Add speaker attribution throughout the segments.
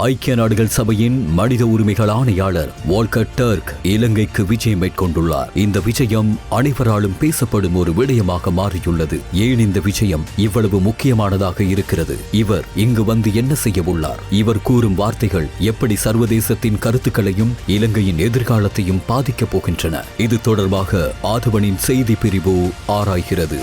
Speaker 1: ஐக்கிய நாடுகள் சபையின் மனித உரிமைகள் ஆணையாளர் வால்கர் டர்க் இலங்கைக்கு விஜயம் மேற்கொண்டுள்ளார். இந்த விஜயம் அனைவராலும் பேசப்படும் ஒரு விடயமாக மாறியுள்ளது. ஏன் இந்த விஜயம் இவ்வளவு முக்கியமானதாக இருக்கிறது? இவர் இங்கு வந்து என்ன செய்ய உள்ளார்? இவர் கூறும் வார்த்தைகள் எப்படி சர்வதேசத்தின் கருத்துக்களையும் இலங்கையின் எதிர்காலத்தையும் பாதிக்கப் போகின்றன? இது தொடர்பாக ஆதவனின் செய்தி பிரிவு ஆராய்கிறது.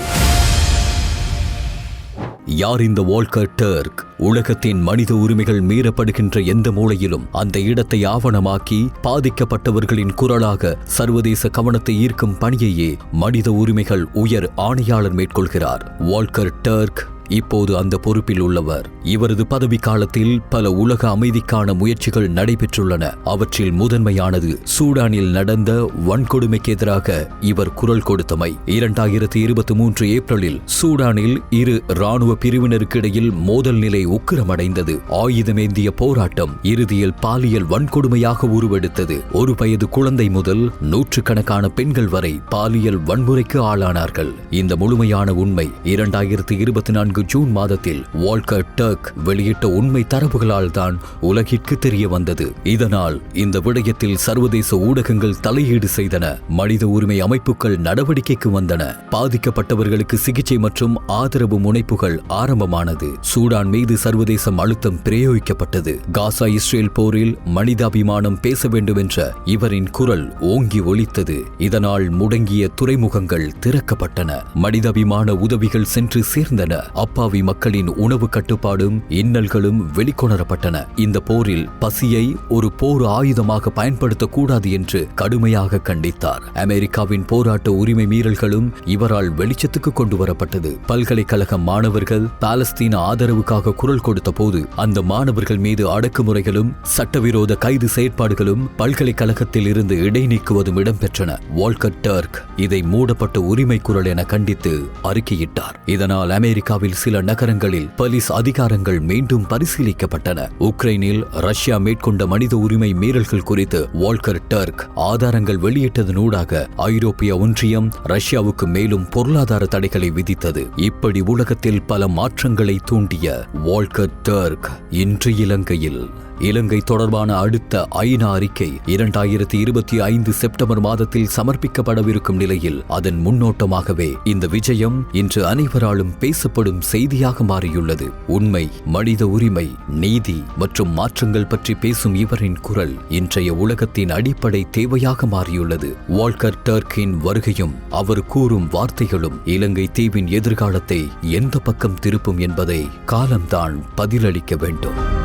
Speaker 1: யார் இந்த வால்கர் டர்க்? உலகத்தின் மனித உரிமைகள் மீறப்படுகின்ற எந்த மூலையிலும் அந்த இடத்தை ஆவணமாக்கி பாதிக்கப்பட்டவர்களின் குரலாக சர்வதேச கவனத்தை ஈர்க்கும் பணியையே மனித உரிமைகள் உயர் ஆணையாளர் மேற்கொள்கிறார். வால்கர் டர்க் இப்போது அந்த பொறுப்பில் உள்ளவர். இவரது பதவி காலத்தில் பல உலக அமைதிக்கான முயற்சிகள் நடைபெற்றுள்ளன. அவற்றில் முதன்மையானது சூடானில் நடந்த வன்கொடுமைக்கு எதிராக இவர் குரல் கொடுத்தமை. இரண்டாயிரத்தி இருபத்தி மூன்று ஏப்ரலில் சூடானில் இரு ராணுவ பிரிவினருக்கு இடையில் மோதல் நிலை உக்கிரமடைந்தது. ஆயுதமேந்திய போராட்டம் இறுதியில் பாலியல் வன்கொடுமையாக உருவெடுத்தது. ஒரு வயது குழந்தை முதல் நூற்றுக்கணக்கான பெண்கள் வரை பாலியல் வன்முறைக்கு ஆளானார்கள். இந்த முழுமையான உண்மை இரண்டாயிரத்தி இருபத்தி நான்கு ஜூன் மாதத்தில் வால்கர் டர்க் வெளியிட்ட உண்மை தரவுகளால் தான் உலகிற்கு தெரிய வந்தது. இதனால் இந்த விடயத்தில் சர்வதேச ஊடகங்கள் தலையீடு செய்தன மனித உரிமை அமைப்புகள் நடவடிக்கைக்கு வந்தன. பாதிக்கப்பட்டவர்களுக்கு சிகிச்சை மற்றும் ஆதரவு முனைப்புகள் ஆரம்பமானது. சூடான் மீது சர்வதேசம் அழுத்தம் பிரயோகிக்கப்பட்டது. காசா இஸ்ரேல் போரில் மனிதாபிமானம் பேச வேண்டும் என்ற இவரின் குரல் ஓங்கி ஒலித்தது. இதனால் முடங்கிய துறைமுகங்கள் திறக்கப்பட்டன. மனிதாபிமான உதவிகள் சென்று சேர்ந்தன. அப்பாவி மக்களின் உணவு கட்டுப்பாடு கட்டுப்பாடும் இன்னல்களும் வெளிக்கொணரப்பட்டன. இந்த போரில் பசியை ஒரு போர் ஆயுதமாக பயன்படுத்தக்கூடாது என்று கடுமையாக கண்டித்தார். அமெரிக்காவின் போராட்ட உரிமை மீறல்களும் இவரால் வெளிச்சத்துக்கு கொண்டு வரப்பட்டது பல்கலைக்கழக மாணவர்கள் பாலஸ்தீன ஆதரவுக்காக குரல் கொடுத்த போது அந்த மாணவர்கள் மீது அடக்குமுறைகளும் சட்டவிரோத கைது செயற்பாடுகளும் பல்கலைக்கழகத்தில் இருந்து இடைநீக்குவதும் இடம்பெற்றன. வால்கர் டர்க் இதை மூடப்பட்ட உரிமை குரல் என கண்டித்து அறிக்கையிட்டார். இதனால் அமெரிக்காவில் சில நகரங்களில் போலீஸ் அதிகாரங்கள் மீண்டும் பரிசீலிக்கப்பட்டன. உக்ரைனில் ரஷ்யா மேற்கொண்ட மனித உரிமை மீறல்கள் குறித்து வால்கர் டர்க் ஆதாரங்கள் வெளியிட்டதனூடாக ஐரோப்பிய ஒன்றியம் ரஷ்யாவுக்கு மேலும் பொருளாதார தடைகளை விதித்தது. இப்படி உலகத்தில் பல மாற்றங்களை தூண்டிய வால்கர் டர்க் இன்று இலங்கையில். இலங்கை தொடர்பான அடுத்த ஐநா அறிக்கை இரண்டாயிரத்தி இருபத்தி ஐந்து செப்டம்பர் மாதத்தில் சமர்ப்பிக்கப்படவிருக்கும் நிலையில் அதன் முன்னோட்டமாகவே இந்த விஜயம் இன்று அனைவராலும் பேசப்படும் செய்தியாக மாறியுள்ளது. உண்மை மனித உரிமை நீதி மற்றும் மாற்றங்கள் பற்றி பேசும் இவரின் குரல் இன்றைய உலகத்தின் அடிப்படை தேவையாக மாறியுள்ளது. வால்கர் டர்க்கின் வருகையும் அவர் கூறும் வார்த்தைகளும் இலங்கை தீவின் எதிர்காலத்தை எந்த பக்கம் திருப்பும் என்பதை காலம்தான் பதிலளிக்க வேண்டும்.